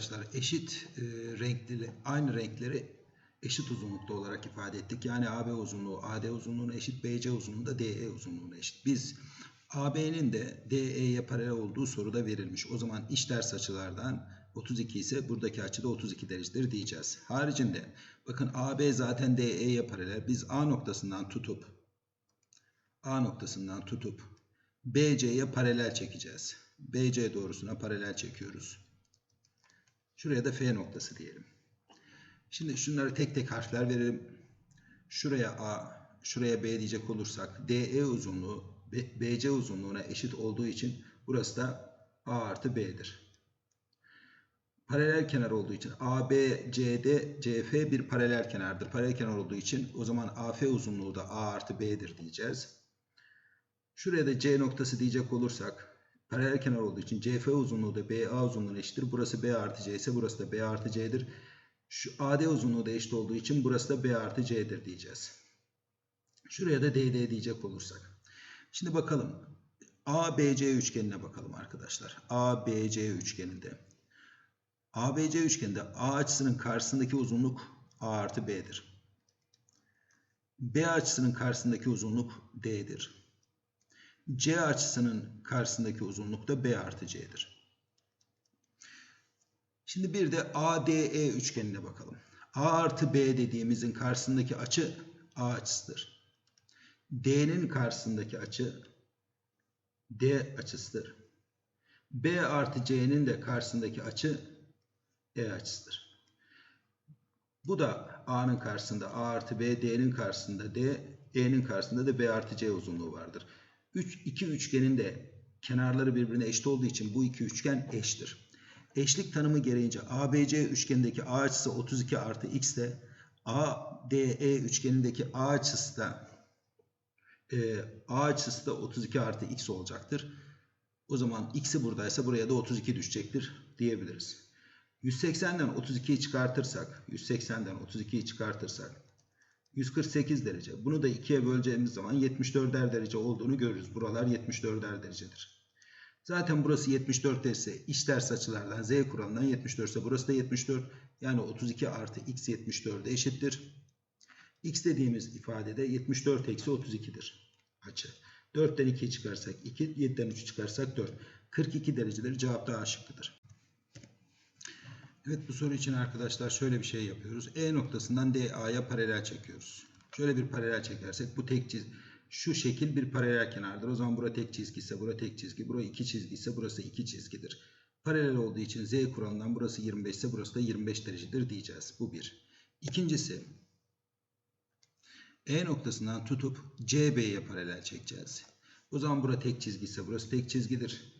arkadaşlar eşit e, renkli aynı renkleri eşit uzunlukta olarak ifade ettik. Yani AB uzunluğu AD uzunluğuna eşit, BC uzunluğu da DE uzunluğuna eşit. Biz AB'nin de DE'ye paralel olduğu soruda verilmiş. O zaman iç ters açılardan 32 ise buradaki açı da 32 derecedir diyeceğiz. Haricinde bakın AB zaten DE'ye paralel. Biz A noktasından tutup A noktasından tutup BC'ye paralel çekeceğiz. BC doğrusuna paralel çekiyoruz. Şuraya da F noktası diyelim. Şimdi şunları tek tek harfler verelim. Şuraya A, şuraya B diyecek olursak DE uzunluğu BC uzunluğuna eşit olduğu için burası da A artı B'dir. Paralel kenar olduğu için AB, CD, CF bir paralel kenardır. Paralel kenar olduğu için o zaman AF uzunluğu da A artı B'dir diyeceğiz. Şuraya da C noktası diyecek olursak paralel kenar olduğu için CF uzunluğu da BA uzunluğuna eşittir. Burası B artı C ise burası da B artı C'dir. Şu AD uzunluğu da eşit olduğu için burası da B artı C'dir diyeceğiz. Şuraya da DD diyecek olursak. Şimdi bakalım. ABC üçgenine bakalım arkadaşlar. ABC üçgeninde. ABC üçgeninde A açısının karşısındaki uzunluk A artı B'dir. B açısının karşısındaki uzunluk D'dir. C açısının karşısındaki uzunluk da B artı C'dir. Şimdi bir de ADE üçgenine bakalım. A artı B dediğimizin karşısındaki açı A açısıdır. D'nin karşısındaki açı D açısıdır. B artı C'nin de karşısındaki açı E açısıdır. Bu da A'nın karşısında A artı B, D'nin karşısında D, E'nin karşısında da B artı C uzunluğu vardır. 3, iki üçgenin de kenarları birbirine eşit olduğu için bu iki üçgen eştir. Eşlik tanımı gereğince ABC üçgenindeki A açısı 32 artı X de ADE üçgenindeki A açısı da e, A açısı da 32 artı X olacaktır. O zaman X'i buradaysa buraya da 32 düşecektir diyebiliriz. 180'den 32'yi çıkartırsak, 180'den 32'yi çıkartırsak 148 derece. Bunu da 2'ye böleceğimiz zaman 74'er derece olduğunu görürüz. Buralar 74'er derecedir. Zaten burası 74 ise iç ters açılardan Z kuralından 74 ise burası da 74. Yani 32 artı x 74'e eşittir. X dediğimiz ifadede 74 eksi 32'dir açı. 4'ten 2'yi çıkarsak 2, 7'den 3'ü çıkarsak 4. 42 derecedir. Cevap da A şıkkıdır. Evet bu soru için arkadaşlar şöyle bir şey yapıyoruz. E noktasından DA'ya paralel çekiyoruz. Şöyle bir paralel çekersek bu tek çizgi şu şekil bir paralel kenardır. O zaman bura tek çizgi ise bura tek çizgi, bura iki çizgi ise burası iki çizgidir. Paralel olduğu için Z kuralından burası 25 ise burası da 25 derecedir diyeceğiz. Bu bir. İkincisi E noktasından tutup CB'ye paralel çekeceğiz. O zaman bura tek çizgi ise burası tek çizgidir.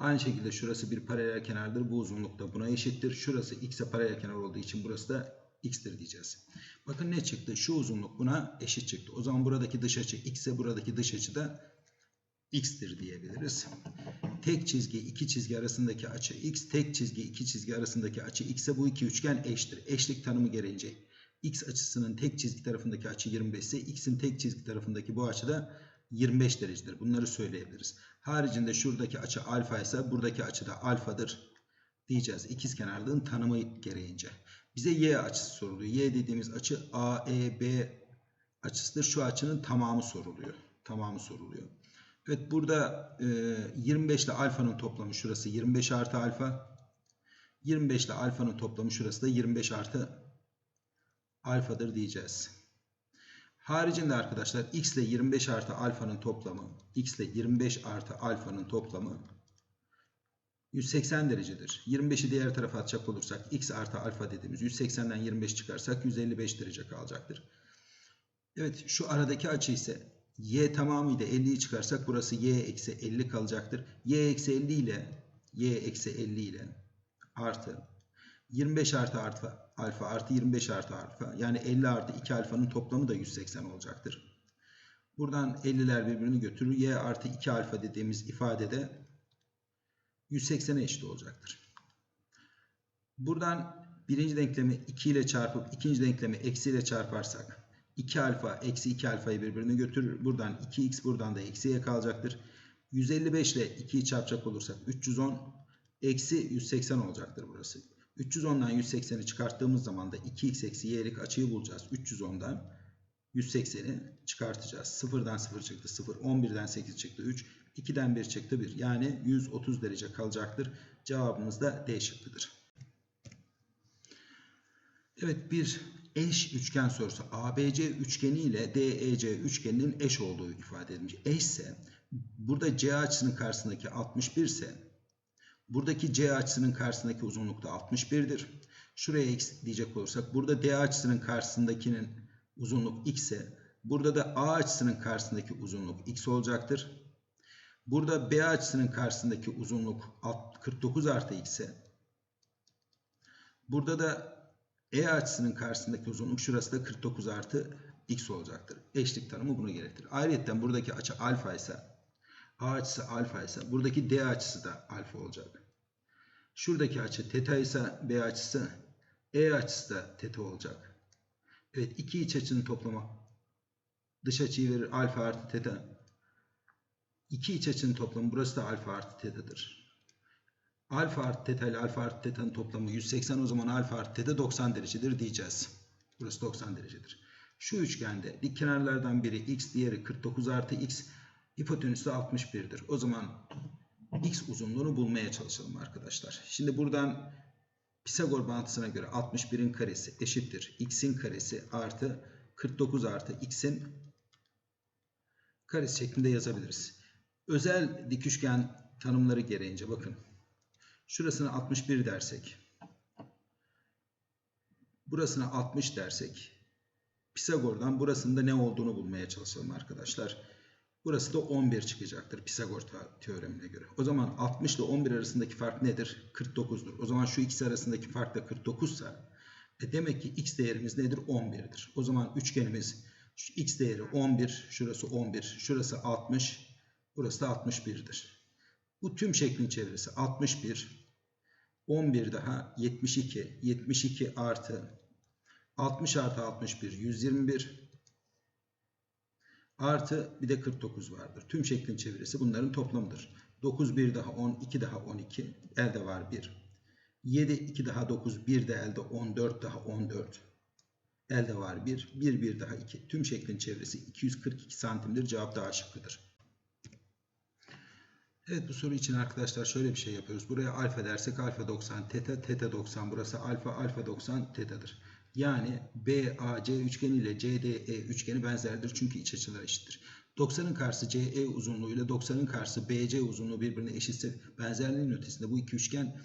Aynı şekilde şurası bir paralel kenardır. Bu uzunluk da buna eşittir. Şurası x'e paralel kenar olduğu için burası da x'tir diyeceğiz. Bakın ne çıktı? Şu uzunluk buna eşit çıktı. O zaman buradaki dış açı x ise buradaki dış açı da x'tir diyebiliriz. Tek çizgi iki çizgi arasındaki açı x, tek çizgi iki çizgi arasındaki açı x ise bu iki üçgen eşittir. Eşlik tanımı gereğince x açısının tek çizgi tarafındaki açı 25 ise x'in tek çizgi tarafındaki bu açı da 25 derecedir. Bunları söyleyebiliriz. Haricinde şuradaki açı alfa ise buradaki açı da alfadır diyeceğiz. İkizkenarlığın tanımı gereğince. Bize y açısı soruluyor. Y dediğimiz açı AEB açısıdır. Şu açının tamamı soruluyor. Tamamı soruluyor. Evet burada e, 25 ile alfanın toplamı şurası 25 artı alfa. 25 ile alfanın toplamı şurası da 25 artı alfadır diyeceğiz. Haricinde arkadaşlar x ile 25 artı alfanın toplamı x ile 25 artı alfanın toplamı 180 derecedir. 25'i diğer tarafa atacak olursak x artı alfa dediğimiz 180'den 25 çıkarsak 155 derece kalacaktır. Evet şu aradaki açı ise y tamamıyla 50'yi çıkarsak burası y eksi 50 kalacaktır. y eksi 50 ile y eksi 50 ile artı 25 artı alfa, alfa artı 25 artı alfa yani 50 artı 2 alfanın toplamı da 180 olacaktır. Buradan 50'ler birbirini götürür. y artı 2 alfa dediğimiz ifadede 180'e eşit olacaktır. Buradan birinci denklemi 2 ile çarpıp ikinci denklemi eksi ile çarparsak 2 alfa eksi 2 alfayı birbirine götürür. Buradan 2x buradan da eksiye kalacaktır. 155 ile 2'yi çarpacak olursak 310 eksi 180 olacaktır burası. 310'dan 180'i çıkarttığımız zaman da 2x eksi y'lik açıyı bulacağız. 310'dan 180'i çıkartacağız. 0'dan 0 çıktı 0. 11'den 8 çıktı 3. 2'den 1 çıktı 1. Yani 130 derece kalacaktır. Cevabımız da D şıkkıdır. Evet bir eş üçgen sorusu. ABC üçgeni ile DEC üçgeninin eş olduğu ifade edilmiş. Eşse burada C açısının karşısındaki 61 ise buradaki C açısının karşısındaki uzunluk da 61'dir. Şuraya x diyecek olursak burada D açısının karşısındakinin uzunluk x ise burada da A açısının karşısındaki uzunluk x olacaktır. Burada B açısının karşısındaki uzunluk 49 artı x ise burada da E açısının karşısındaki uzunluk şurası da 49 artı x olacaktır. Eşlik tanımı bunu gerektirir. Ayrıca buradaki açı alfa ise A açısı alfa ise buradaki D açısı da alfa olacak. Şuradaki açı teta ise B açısı E açısı da teta olacak. Evet iki iç açının toplamı dış açıyı verir alfa artı teta. İki iç açının toplamı burası da alfa artı tetadır. Alfa artı teta ile alfa artı teta'nın toplamı 180 o zaman alfa artı teta 90 derecedir diyeceğiz. Burası 90 derecedir. Şu üçgende dik kenarlardan biri x diğeri 49 artı x hipotenüsü 61'dir. O zaman x uzunluğunu bulmaya çalışalım arkadaşlar. Şimdi buradan Pisagor bağıntısına göre 61'in karesi eşittir. x'in karesi artı 49 artı x'in karesi şeklinde yazabiliriz. Özel dik üçgen tanımları gereğince bakın. Şurasına 61 dersek. Burasına 60 dersek. Pisagor'dan burasında ne olduğunu bulmaya çalışalım arkadaşlar. Burası da 11 çıkacaktır Pisagor teoremine göre. O zaman 60 ile 11 arasındaki fark nedir? 49'dur. O zaman şu ikisi arasındaki fark da 49 ise e demek ki x değerimiz nedir? 11'dir. O zaman üçgenimiz şu x değeri 11, şurası 11, şurası 60, burası da 61'dir. Bu tüm şeklin çevresi 61, 11 daha 72, 72 artı 60 artı 61, 121 Artı bir de 49 vardır. Tüm şeklin çevresi bunların toplamıdır. 9 1 daha 10, 2 daha 12. Elde var 1. 7 2 daha 9, 1 de elde 14 daha 14. Elde var 1. 1 1 daha 2. Tüm şeklin çevresi 242 santimdir. Cevap daha şıkkıdır. Evet bu soru için arkadaşlar şöyle bir şey yapıyoruz. Buraya alfa dersek alfa 90 teta, teta 90. Burası alfa, alfa 90 tetadır. Yani BAC üçgeni ile CDE üçgeni benzerdir çünkü iç açılar eşittir. 90'ın karşısı CE uzunluğu ile 90'ın karşısı BC uzunluğu birbirine eşitse benzerliğin ötesinde bu iki üçgen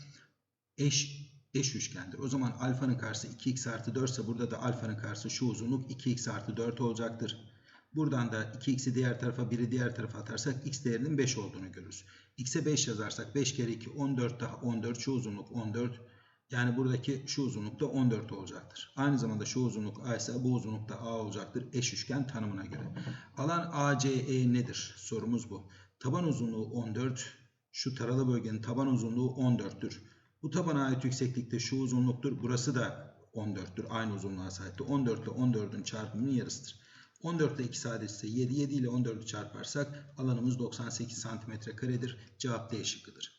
eş eş üçgendir. O zaman alfanın karşısı 2x artı 4 ise burada da alfanın karşısı şu uzunluk 2x artı 4 olacaktır. Buradan da 2x'i diğer tarafa 1'i diğer tarafa atarsak x değerinin 5 olduğunu görürüz. x'e 5 yazarsak 5 kere 2 14 daha 14 şu uzunluk 14 yani buradaki şu uzunluk da 14 olacaktır. Aynı zamanda şu uzunluk A ise bu uzunluk da A olacaktır eş üçgen tanımına göre. Alan ACE nedir? Sorumuz bu. Taban uzunluğu 14. Şu taralı bölgenin taban uzunluğu 14'tür. Bu tabana ait yükseklik de şu uzunluktur. Burası da 14'tür. Aynı uzunluğa sahiptir. 14 ile 14'ün çarpımının yarısıdır. 14 ile 2 sadesi 7. 7 ile 14'ü çarparsak alanımız 98 santimetre karedir. Cevap D şıkkıdır.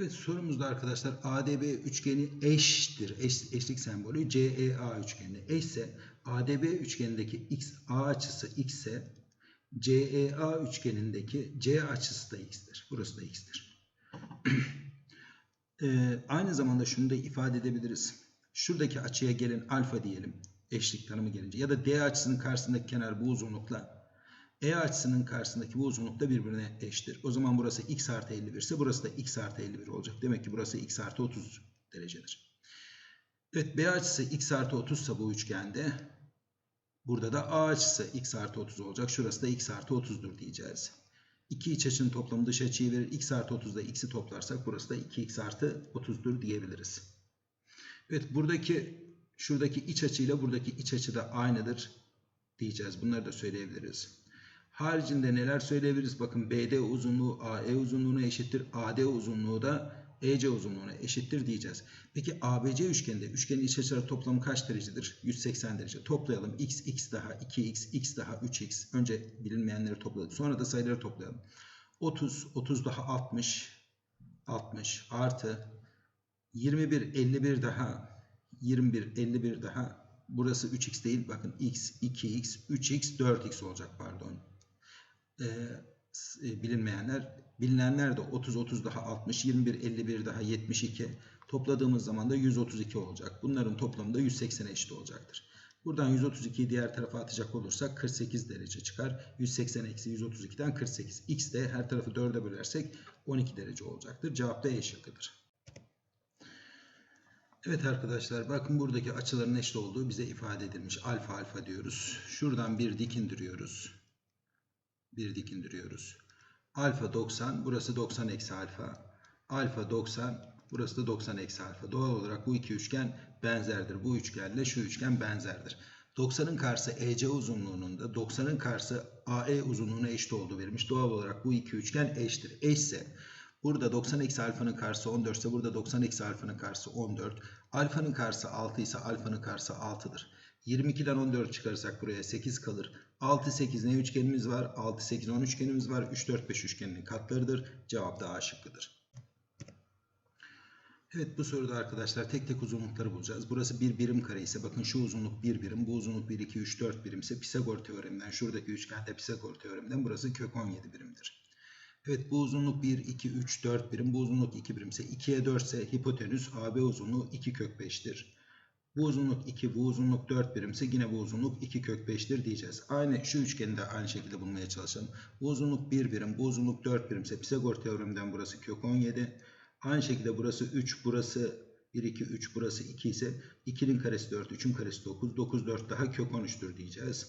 Evet sorumuzda arkadaşlar ADB üçgeni eştir. Eş, eşlik sembolü CEA üçgeni. Eşse ADB üçgenindeki x A açısı x ise CEA üçgenindeki C açısı da x'tir. Burası da x'tir. ee, aynı zamanda şunu da ifade edebiliriz. Şuradaki açıya gelen alfa diyelim. Eşlik tanımı gelince. Ya da D açısının karşısındaki kenar bu uzunlukla e açısının karşısındaki bu uzunluk da birbirine eşittir. O zaman burası x artı 51 ise burası da x artı 51 olacak. Demek ki burası x artı 30 derecedir. Evet B açısı x artı 30 ise bu üçgende burada da A açısı x artı 30 olacak. Şurası da x artı 30'dur diyeceğiz. İki iç açının toplamı dış açıyı verir. x artı 30'da x'i toplarsak burası da 2x artı 30'dur diyebiliriz. Evet buradaki şuradaki iç açıyla buradaki iç açı da aynıdır diyeceğiz. Bunları da söyleyebiliriz. Haricinde neler söyleyebiliriz? Bakın BD uzunluğu AE uzunluğuna eşittir. AD uzunluğu da EC uzunluğuna eşittir diyeceğiz. Peki ABC üçgeninde üçgenin iç açıları toplamı kaç derecedir? 180 derece. Toplayalım. X, X daha 2X, X daha 3X. Önce bilinmeyenleri topladık. Sonra da sayıları toplayalım. 30, 30 daha 60, 60 artı 21, 51 daha 21, 51 daha burası 3x değil bakın x, 2x, 3x, 4x olacak pardon. Ee, e, bilinmeyenler bilinenler de 30, 30 daha 60, 21, 51 daha 72 topladığımız zaman da 132 olacak. Bunların toplamı da 180'e eşit olacaktır. Buradan 132'yi diğer tarafa atacak olursak 48 derece çıkar. 180 eksi 132'den 48. X de her tarafı 4'e bölersek 12 derece olacaktır. Cevap da E şıkkıdır. Evet arkadaşlar bakın buradaki açıların eşit olduğu bize ifade edilmiş. Alfa alfa diyoruz. Şuradan bir dik indiriyoruz. Bir dik indiriyoruz. Alfa 90 burası 90 eksi alfa. Alfa 90 burası da 90 eksi alfa. Doğal olarak bu iki üçgen benzerdir. Bu üçgenle şu üçgen benzerdir. 90'ın karşısı EC uzunluğunun da 90'ın karşısı AE uzunluğuna eşit olduğu verilmiş. Doğal olarak bu iki üçgen eşittir. Eşse burada 90 eksi alfanın karşısı 14 ise burada 90 eksi alfanın karşısı 14. Alfanın karşısı 6 ise alfanın karşısı 6'dır. 22'den 14 çıkarırsak buraya 8 kalır. 6, 8 ne üçgenimiz var? 6, 8, 10 üçgenimiz var. 3, 4, 5 üçgeninin katlarıdır. Cevap da A şıkkıdır. Evet bu soruda arkadaşlar tek tek uzunlukları bulacağız. Burası bir birim kare ise bakın şu uzunluk bir birim, bu uzunluk 1, 2, 3, 4 birim ise Pisagor teoreminden şuradaki üçgende Pisagor teoreminden burası kök 17 birimdir. Evet bu uzunluk 1, 2, 3, 4 birim, bu uzunluk 2 birim ise 2'ye 4 ise hipotenüs AB uzunluğu 2 kök 5'tir. Bu uzunluk 2, bu uzunluk 4 birimse yine bu uzunluk 2 kök 5'tir diyeceğiz. Aynı şu üçgeni de aynı şekilde bulmaya çalışalım. Bu uzunluk 1 birim, bu uzunluk 4 birimse Pisagor teoreminden burası kök 17. Aynı şekilde burası 3, burası 1, 2, 3, burası 2 ise 2'nin karesi 4, 3'ün karesi 9, 9, 4 daha kök 13'tür diyeceğiz.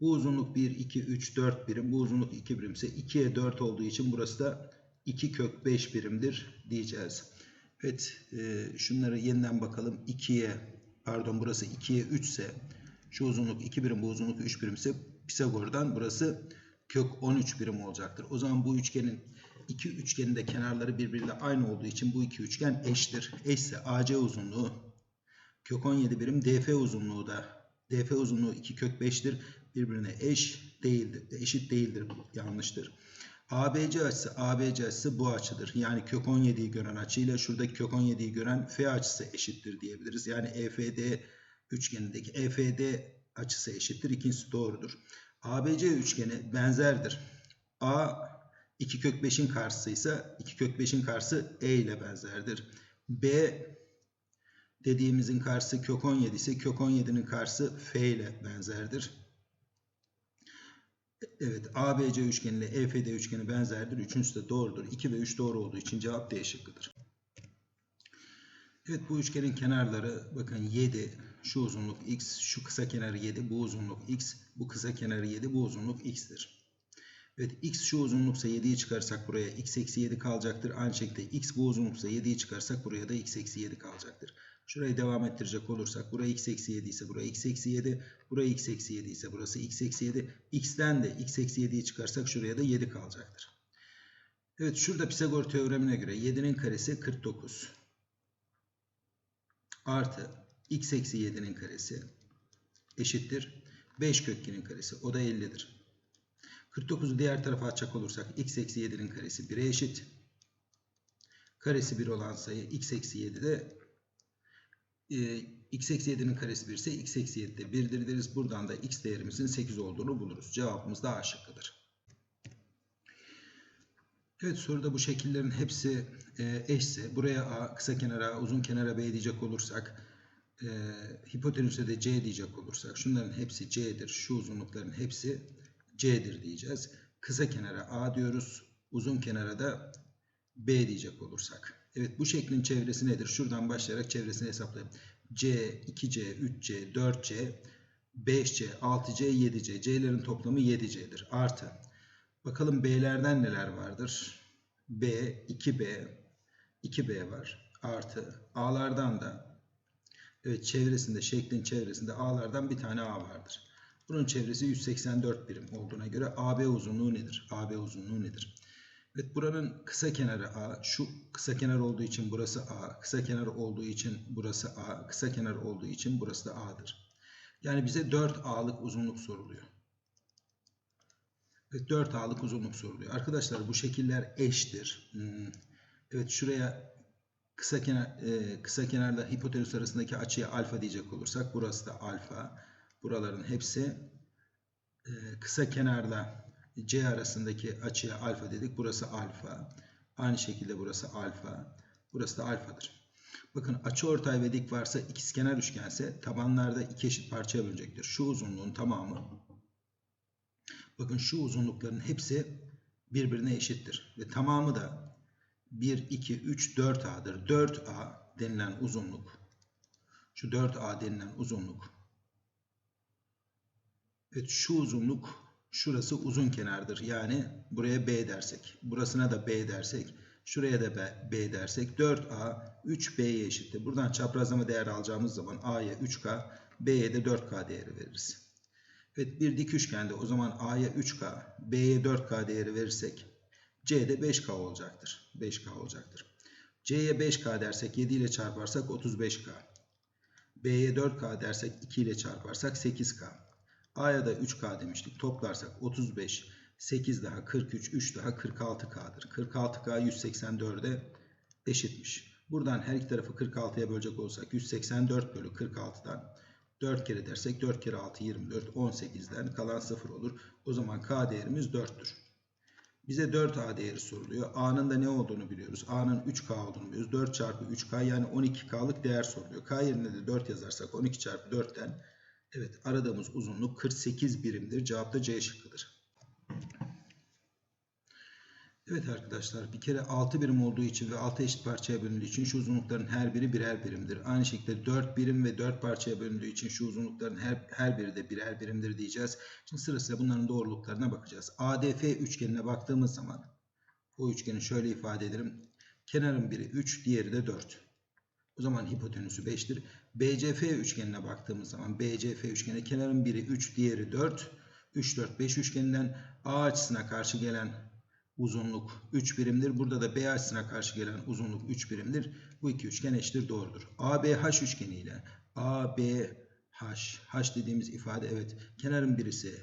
Bu uzunluk 1, 2, 3, 4 birim, bu uzunluk 2 birimse 2'ye 4 olduğu için burası da 2 kök 5 birimdir diyeceğiz. Evet, e, şunları yeniden bakalım. 2'ye, pardon burası 2'ye 3 ise, şu uzunluk 2 birim, bu uzunluk 3 birim ise Pisagor'dan burası kök 13 birim olacaktır. O zaman bu üçgenin iki üçgenin de kenarları birbiriyle aynı olduğu için bu iki üçgen eştir. Eşse AC uzunluğu kök 17 birim, DF uzunluğu da DF uzunluğu 2 kök 5'tir. Birbirine eş değildir, eşit değildir. Yanlıştır. ABC açısı, ABC açısı bu açıdır. Yani kök 17'yi gören açıyla şuradaki kök 17'yi gören F açısı eşittir diyebiliriz. Yani EFD üçgenindeki EFD açısı eşittir. İkincisi doğrudur. ABC üçgeni benzerdir. A 2 kök 5'in karşısı ise 2 kök 5'in karşısı E ile benzerdir. B dediğimizin karşısı kök 17 ise kök 17'nin karşısı F ile benzerdir. Evet ABC üçgeni ile EFD üçgeni benzerdir. Üçüncüsü de doğrudur. 2 ve 3 doğru olduğu için cevap D şıkkıdır. Evet bu üçgenin kenarları bakın 7 şu uzunluk x şu kısa kenarı 7 bu uzunluk x bu kısa kenarı 7 bu uzunluk x'tir. Evet x şu uzunluksa 7'yi çıkarsak buraya x eksi 7 kalacaktır. Aynı şekilde x bu uzunluksa 7'yi çıkarsak buraya da x eksi 7 kalacaktır. Şurayı devam ettirecek olursak buraya x eksi 7 ise buraya x eksi 7. Buraya x eksi 7 ise burası x eksi 7. x'ten de x eksi 7'yi çıkarsak şuraya da 7 kalacaktır. Evet şurada Pisagor teoremine göre 7'nin karesi 49. Artı x eksi 7'nin karesi eşittir. 5 kök 2'nin karesi o da 50'dir. 49'u diğer tarafa atacak olursak x eksi 7'nin karesi 1'e eşit. Karesi 1 olan sayı x eksi 7 de e, x eksi 7'nin karesi 1 ise x eksi 7 de 1'dir deriz. Buradan da x değerimizin 8 olduğunu buluruz. Cevabımız da A şıkkıdır. Evet soruda bu şekillerin hepsi e, eşse buraya A, kısa kenara, uzun kenara B diyecek olursak e, hipotenüse de C diyecek olursak şunların hepsi C'dir. Şu uzunlukların hepsi C'dir diyeceğiz. Kısa kenara A diyoruz. Uzun kenara da B diyecek olursak. Evet bu şeklin çevresi nedir? Şuradan başlayarak çevresini hesaplayalım. C, 2C, 3C, 4C, 5C, 6C, 7C. C'lerin toplamı 7C'dir. Artı. Bakalım B'lerden neler vardır? B, 2B, 2B var. Artı. A'lardan da evet çevresinde, şeklin çevresinde A'lardan bir tane A vardır. Bunun çevresi 184 birim olduğuna göre AB uzunluğu nedir? AB uzunluğu nedir? Evet buranın kısa kenarı A. Şu kısa kenar olduğu için burası A. Kısa kenar olduğu için burası A. Kısa kenar olduğu için burası da A'dır. Yani bize 4A'lık uzunluk soruluyor. Evet 4A'lık uzunluk soruluyor. Arkadaşlar bu şekiller eştir. Hmm. Evet şuraya Kısa kenar e, kısa kenarla hipotenüs arasındaki açıya alfa diyecek olursak burası da alfa. Buraların hepsi e, kısa kenarla C arasındaki açıya alfa dedik. Burası alfa. Aynı şekilde burası alfa. Burası da alfadır. Bakın açıortay ve dik varsa ikizkenar üçgense tabanlarda iki eşit parçaya bölecektir. Şu uzunluğun tamamı bakın şu uzunlukların hepsi birbirine eşittir. Ve tamamı da 1, 2, 3, 4A'dır. 4A denilen uzunluk şu 4A denilen uzunluk Evet şu uzunluk şurası uzun kenardır. Yani buraya B dersek. Burasına da B dersek. Şuraya da B, B dersek 4A 3B'ye eşittir. Buradan çaprazlama değer alacağımız zaman A'ya 3K, B'ye de 4K değeri veririz. Evet bir dik üçgende o zaman A'ya 3K, B'ye 4K değeri verirsek C'de 5K olacaktır. 5K olacaktır. C'ye 5K dersek 7 ile çarparsak 35K. B'ye 4K dersek 2 ile çarparsak 8K. A'ya da 3K demiştik. Toplarsak 35, 8 daha 43, 3 daha 46K'dır. 46K 184'e eşitmiş. Buradan her iki tarafı 46'ya bölecek olsak 184 bölü 46'dan 4 kere dersek 4 kere 6 24 18'den kalan 0 olur. O zaman K değerimiz 4'tür. Bize 4A değeri soruluyor. A'nın da ne olduğunu biliyoruz. A'nın 3K olduğunu biliyoruz. 4 çarpı 3K yani 12K'lık değer soruluyor. K yerine de 4 yazarsak 12 çarpı 4'ten evet aradığımız uzunluk 48 birimdir. Cevap da C şıkkıdır. Evet arkadaşlar bir kere 6 birim olduğu için ve 6 eşit parçaya bölündüğü için şu uzunlukların her biri birer birimdir. Aynı şekilde 4 birim ve 4 parçaya bölündüğü için şu uzunlukların her, her biri de birer birimdir diyeceğiz. Şimdi sırasıyla bunların doğruluklarına bakacağız. ADF üçgenine baktığımız zaman bu üçgeni şöyle ifade edelim. Kenarın biri 3, diğeri de 4. O zaman hipotenüsü 5'tir. BCF üçgenine baktığımız zaman BCF üçgeni kenarın biri 3, diğeri 4. 3, 4, 5 üçgeninden A açısına karşı gelen uzunluk 3 birimdir. Burada da B açısına karşı gelen uzunluk 3 birimdir. Bu iki üçgen eşittir doğrudur. ABH üçgeni ile ABH H dediğimiz ifade evet kenarın birisi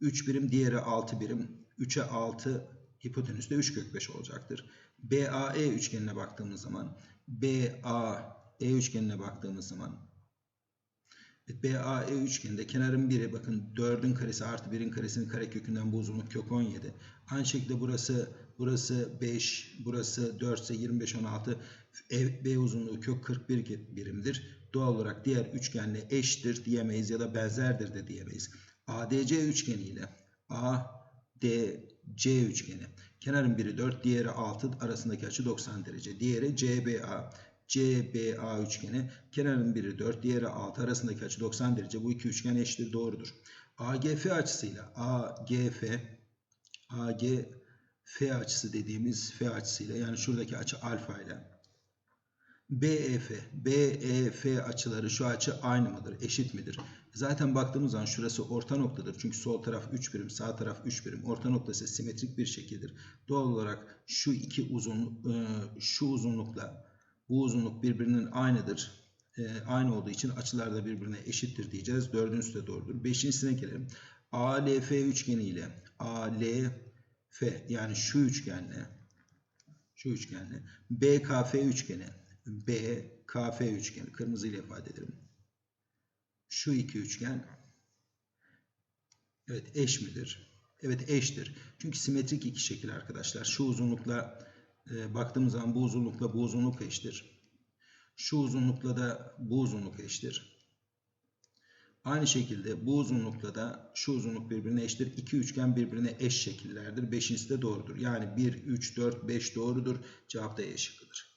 3 birim diğeri 6 birim. 3'e 6 hipotenüste 3 kök 5 olacaktır. BAE üçgenine baktığımız zaman BAE üçgenine baktığımız zaman BAE üçgeninde kenarın biri bakın 4'ün karesi artı 1'in karesinin karekökünden bu uzunluk kök 17. Aynı şekilde burası burası 5, burası 4 ise 25 16. E, B uzunluğu kök 41 birimdir. Doğal olarak diğer üçgenle eştir diyemeyiz ya da benzerdir de diyemeyiz. ADC üçgeni ile ADC üçgeni. Kenarın biri 4, diğeri 6 arasındaki açı 90 derece. Diğeri CBA. CBA üçgeni kenarın biri 4 diğeri 6 arasındaki açı 90 derece. Bu iki üçgen eşittir doğrudur. AGF açısıyla AGF AGF açısı dediğimiz F açısıyla yani şuradaki açı alfa ile BEF BEF açıları şu açı aynı mıdır? Eşit midir? Zaten baktığımız zaman şurası orta noktadır. Çünkü sol taraf 3 birim, sağ taraf 3 birim. Orta noktası simetrik bir şekildir. Doğal olarak şu iki uzun şu uzunlukla bu uzunluk birbirinin aynıdır. E, aynı olduğu için açılar da birbirine eşittir diyeceğiz. Dördüncüsü de doğrudur. Beşincisine gelelim. ALF üçgeni ile ALF yani şu üçgenle şu üçgenle BKF üçgeni BKF üçgeni kırmızı ile ifade edelim. Şu iki üçgen evet eş midir? Evet eştir. Çünkü simetrik iki şekil arkadaşlar. Şu uzunlukla e, baktığımız zaman bu uzunlukla bu uzunluk eşittir. Şu uzunlukla da bu uzunluk eşittir. Aynı şekilde bu uzunlukla da şu uzunluk birbirine eşittir. İki üçgen birbirine eş şekillerdir. Beşincisi de doğrudur. Yani 1, 3, 4, 5 doğrudur. Cevap da E şıkkıdır.